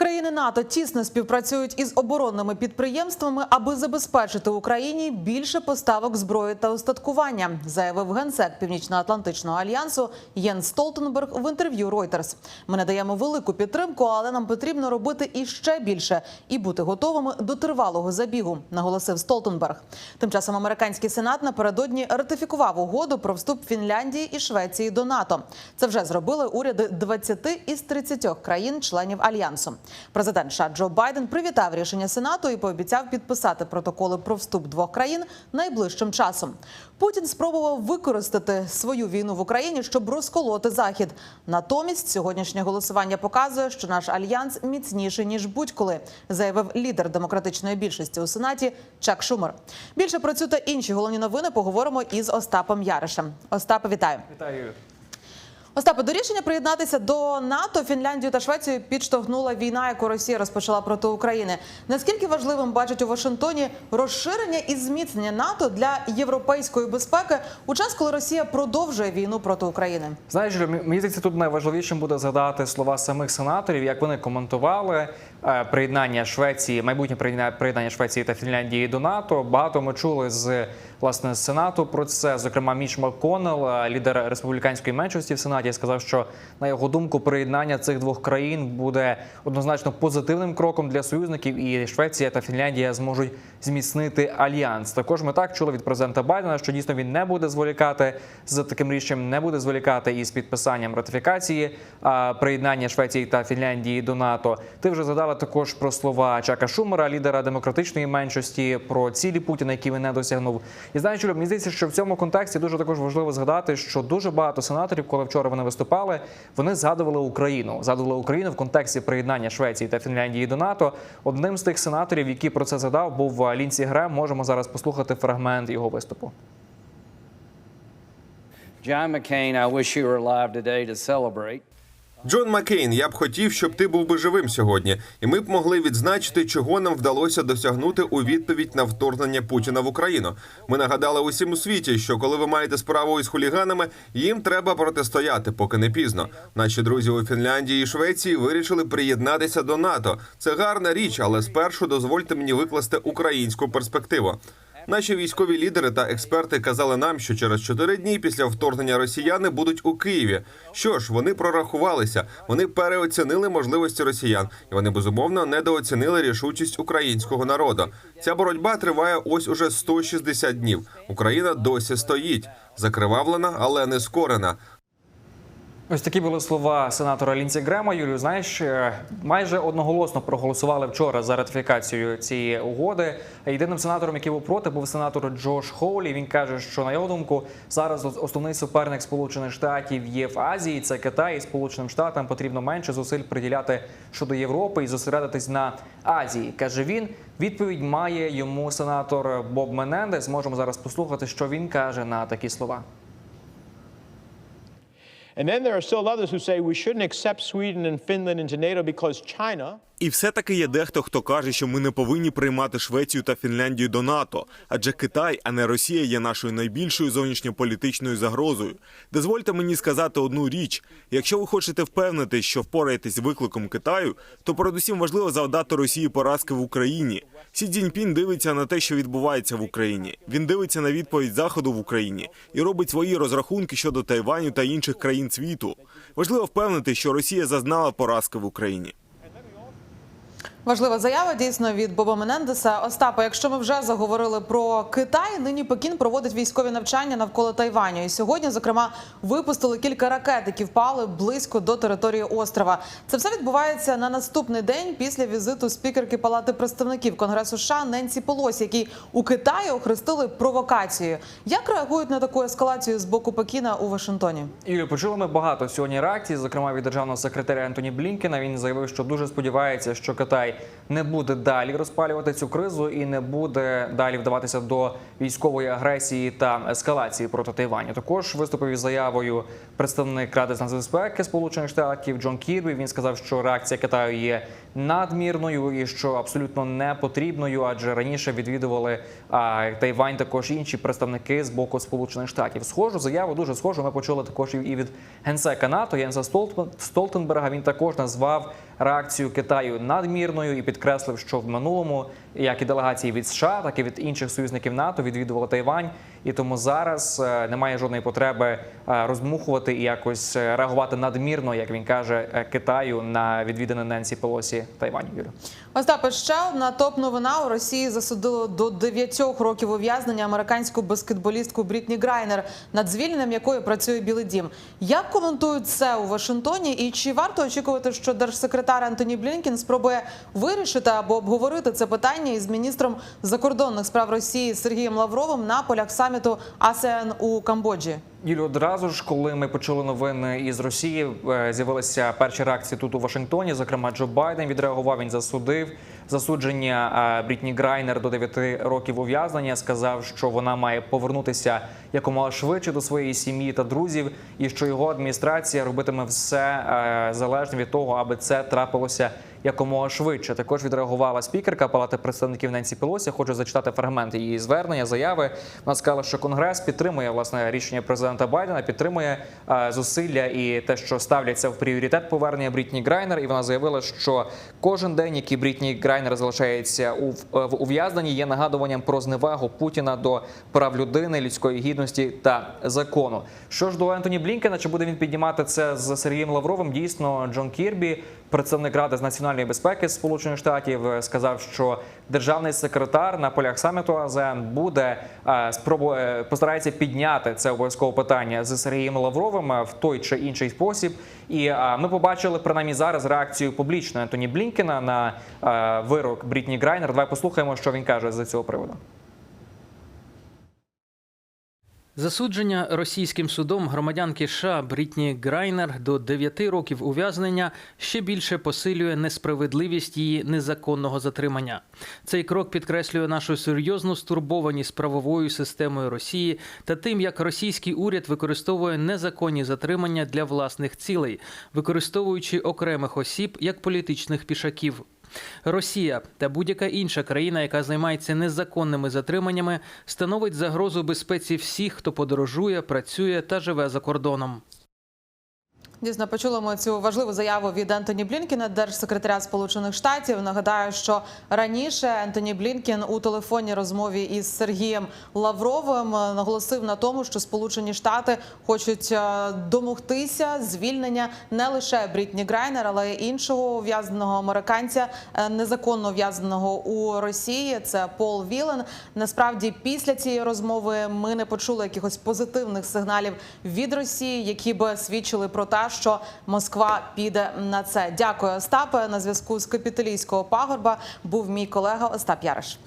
Країни НАТО тісно співпрацюють із оборонними підприємствами, аби забезпечити Україні більше поставок зброї та устаткування, заявив генсек Північно-Атлантичного альянсу Єн Столтенберг в інтерв'ю Reuters. Ми надаємо велику підтримку, але нам потрібно робити іще більше і бути готовими до тривалого забігу, наголосив Столтенберг. Тим часом американський сенат напередодні ратифікував угоду про вступ Фінляндії і Швеції до НАТО. Це вже зробили уряди 20 із 30 країн-членів альянсу. Президент США Джо Байден привітав рішення Сенату і пообіцяв підписати протоколи про вступ двох країн найближчим часом. Путін спробував використати свою війну в Україні, щоб розколоти захід. Натомість сьогоднішнє голосування показує, що наш альянс міцніший ніж будь-коли, заявив лідер демократичної більшості у сенаті Чак Шумер. Більше про цю та інші головні новини поговоримо із Остапом Яришем. Остапе, вітаю. Вітаю. Остапе, до рішення приєднатися до НАТО Фінляндію та Швецію підштовхнула війна, яку Росія розпочала проти України. Наскільки важливим бачать у Вашингтоні розширення і зміцнення НАТО для європейської безпеки у час, коли Росія продовжує війну проти України? Знаєш, мені здається, тут найважливішим буде згадати слова самих сенаторів, як вони коментували е, приєднання Швеції, майбутнє приєднання Швеції та Фінляндії до НАТО. Багато ми чули з власне сенату про це. Зокрема, Міч Макконнелл, е, лідер республіканської меншості в сенаті, сказав, що на його думку приєднання цих двох країн буде однозначно позитивним кроком для союзників, і Швеція та Фінляндія зможуть зміцнити альянс. Також ми так чули від президента Байдена, що дійсно він не буде зволікати з таким рішенням, не буде зволікати із підписанням ратифікації приєднання Швеції та Фінляндії до НАТО. Ти вже згадала також про слова Чака Шумера, лідера демократичної меншості, про цілі Путіна, які він не досягнув. І знаєш, мені здається, що в цьому контексті дуже також важливо згадати, що дуже багато сенаторів, коли вчора вони виступали, вони згадували Україну, згадували Україну в контексті приєднання Швеції та Фінляндії до НАТО. Одним з тих сенаторів, який про це згадав, був Лінсі Грем. Можемо зараз послухати фрагмент його виступу. John McCain, I wish you were alive today to celebrate. Джон Маккейн, я б хотів, щоб ти був би живим сьогодні, і ми б могли відзначити, чого нам вдалося досягнути у відповідь на вторгнення Путіна в Україну. Ми нагадали усім у світі, що коли ви маєте справу із хуліганами, їм треба протистояти, поки не пізно. Наші друзі у Фінляндії і Швеції вирішили приєднатися до НАТО. Це гарна річ, але спершу дозвольте мені викласти українську перспективу. Наші військові лідери та експерти казали нам, що через чотири дні після вторгнення росіяни будуть у Києві. Що ж, вони прорахувалися, вони переоцінили можливості росіян, і вони безумовно недооцінили рішучість українського народу. Ця боротьба триває ось уже 160 днів. Україна досі стоїть, закривавлена, але не скорена. Ось такі були слова сенатора Лінсі Грема. Юлію, знаєш, е, майже одноголосно проголосували вчора за ратифікацію цієї угоди. Єдиним сенатором, який був проти, був сенатор Джош Хоулі. Він каже, що на його думку зараз основний суперник Сполучених Штатів є в Азії. Це Китай і Сполученим Штатам потрібно менше зусиль приділяти щодо Європи і зосередитись на Азії. каже він. Відповідь має йому сенатор Боб Менендес. Можемо зараз послухати, що він каже на такі слова. And then there are still others who say we shouldn't accept Sweden and Finland into NATO because China І все-таки є дехто, хто каже, що ми не повинні приймати Швецію та Фінляндію до НАТО, адже Китай, а не Росія, є нашою найбільшою зовнішньополітичною загрозою. Дозвольте мені сказати одну річ: якщо ви хочете впевнити, що впораєтесь викликом Китаю, то передусім важливо завдати Росії поразки в Україні. Сі Цзіньпін дивиться на те, що відбувається в Україні. Він дивиться на відповідь Заходу в Україні і робить свої розрахунки щодо Тайваню та інших країн світу. Важливо впевнити, що Росія зазнала поразки в Україні. Важлива заява дійсно від Боба Менендеса. Остапа, якщо ми вже заговорили про Китай, нині Пекін проводить військові навчання навколо Тайваню. І сьогодні, зокрема, випустили кілька ракет, які впали близько до території острова. Це все відбувається на наступний день після візиту спікерки Палати представників Конгресу США Ненсі Полосі, який у Китаї охрестили провокацією. Як реагують на таку ескалацію з боку Пекіна у Вашингтоні? Юлі, почули ми багато сьогодні реакцій, зокрема від державного секретаря Антоні Блінкена. Він заявив, що дуже сподівається, що Китай way не буде далі розпалювати цю кризу і не буде далі вдаватися до військової агресії та ескалації проти Тайваню. Також виступив із заявою представник Ради з нацбезпеки Сполучених Штатів Джон Кірбі. Він сказав, що реакція Китаю є надмірною і що абсолютно не потрібною, адже раніше відвідували а, Тайвань також інші представники з боку Сполучених Штатів. Схожу заяву дуже схожу. Ми почули також і від генсека НАТО Єнса Столтенберга. Він також назвав реакцію Китаю надмірною і підкреслив, що в минулому як і делегації від США, так і від інших союзників НАТО відвідували Тайвань, і тому зараз е, немає жодної потреби е, роздмухувати і якось е, реагувати надмірно, як він каже, Китаю на відвідини Ненсі Пелосі Тайвань. Юлю. Остапе, ще одна топ-новина. У Росії засудили до 9 років ув'язнення американську баскетболістку Брітні Грайнер, над звільненням якої працює Білий Дім. Як коментують це у Вашингтоні? І чи варто очікувати, що держсекретар Антоні Блінкін спробує вирішити або обговорити це питання із міністром закордонних справ Росії Сергієм Лавровим на полях саміту АСЕАН у Камбоджі? Юлю, одразу ж, коли ми почули новини із Росії, е, з'явилися перші реакції тут у Вашингтоні. Зокрема, Джо Байден відреагував. Він засудив засудження е, Брітні Грайнер до 9 років ув'язнення. Сказав, що вона має повернутися якомога швидше до своєї сім'ї та друзів, і що його адміністрація робитиме все е, залежно від того, аби це трапилося якомога швидше. Також відреагувала спікерка Палати представників Ненсі Пелосі. Хочу зачитати фрагмент її звернення, заяви. Вона сказала, що Конгрес підтримує власне рішення президента Байдена, підтримує е, зусилля і те, що ставляться в пріоритет повернення Брітні Грайнер. І вона заявила, що кожен день, який Брітні Грайнер залишається в- в ув'язненні, є нагадуванням про зневагу Путіна до прав людини, людської гідності та закону. Що ж до Ентоні Блінкена, чи буде він піднімати це з Сергієм Лавровим? Дійсно, Джон Кірбі, представник ради з національної безпеки Сполучених Штатів, е, сказав, що державний секретар на полях саміту АЗЕН буде е, спробує постарається підняти це обов'язкове питання з Сергієм Лавровим е, в той чи інший спосіб. І е, ми побачили принаймні зараз реакцію публічно Ентоні Блінкена на е, вирок Брітні Грайнер. Давай послухаємо, що він каже з цього приводу. Засудження російським судом громадянки США Брітні Грайнер до 9 років ув'язнення ще більше посилює несправедливість її незаконного затримання. Цей крок підкреслює нашу серйозну стурбованість правовою системою Росії та тим, як російський уряд використовує незаконні затримання для власних цілей, використовуючи окремих осіб як політичних пішаків. Росія та будь-яка інша країна, яка займається незаконними затриманнями, становить загрозу безпеці всіх, хто подорожує, працює та живе за кордоном. Дійсно, почули ми цю важливу заяву від Ентоні Блінкіна, держсекретаря Сполучених Штатів. Нагадаю, що раніше Ентоні Блінкін у телефонній розмові із Сергієм Лавровим наголосив на тому, що Сполучені Штати хочуть е, домогтися звільнення не лише Брітні Грайнер, але й іншого ув'язненого американця, е, незаконно ув'язненого у Росії. Це Пол Вілен. Насправді, після цієї розмови ми не почули якихось позитивних сигналів від Росії, які би свідчили про те, що Москва піде на це. Дякую, Остапе. На зв'язку з капіталійського пагорба був мій колега Остап Яриш.